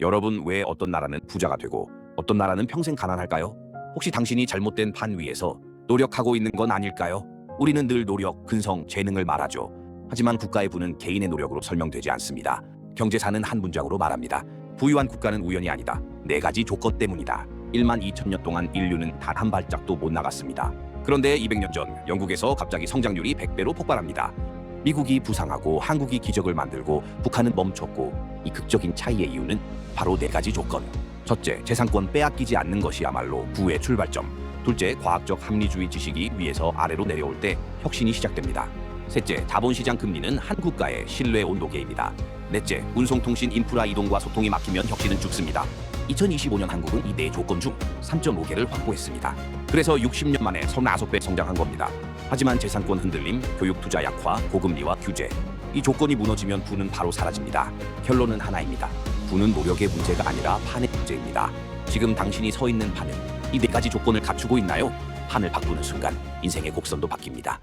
여러분 왜 어떤 나라는 부자가 되고 어떤 나라는 평생 가난할까요? 혹시 당신이 잘못된 판 위에서 노력하고 있는 건 아닐까요? 우리는 늘 노력, 근성, 재능을 말하죠. 하지만 국가의 부는 개인의 노력으로 설명되지 않습니다. 경제사는 한 문장으로 말합니다. 부유한 국가는 우연이 아니다. 네 가지 조건 때문이다. 1만 2천 년 동안 인류는 단 한 발짝도 못 나갔습니다. 그런데 200년 전 영국에서 갑자기 성장률이 100배로 폭발합니다. 미국이 부상하고 한국이 기적을 만들고 북한은 멈췄고 이 극적인 차이의 이유는 바로 네 가지 조건. 첫째, 재산권 빼앗기지 않는 것이야말로 부의 출발점. 둘째, 과학적 합리주의 지식이 위에서 아래로 내려올 때 혁신이 시작됩니다. 셋째, 자본시장 금리는 한 국가의 신뢰 온도계입니다. 넷째, 운송통신 인프라 이동과 소통이 막히면 혁신은 죽습니다. 2025년 한국은 이 네 조건 중 3.5개를 확보했습니다. 그래서 60년 만에 39배 성장한 겁니다. 하지만 재산권 흔들림, 교육 투자 약화, 고금리와 규제 이 조건이 무너지면 부는 바로 사라집니다. 결론은 하나입니다. 부는 노력의 문제가 아니라 판의 문제입니다. 지금 당신이 서 있는 판은 이 네 가지 조건을 갖추고 있나요? 판을 바꾸는 순간 인생의 곡선도 바뀝니다.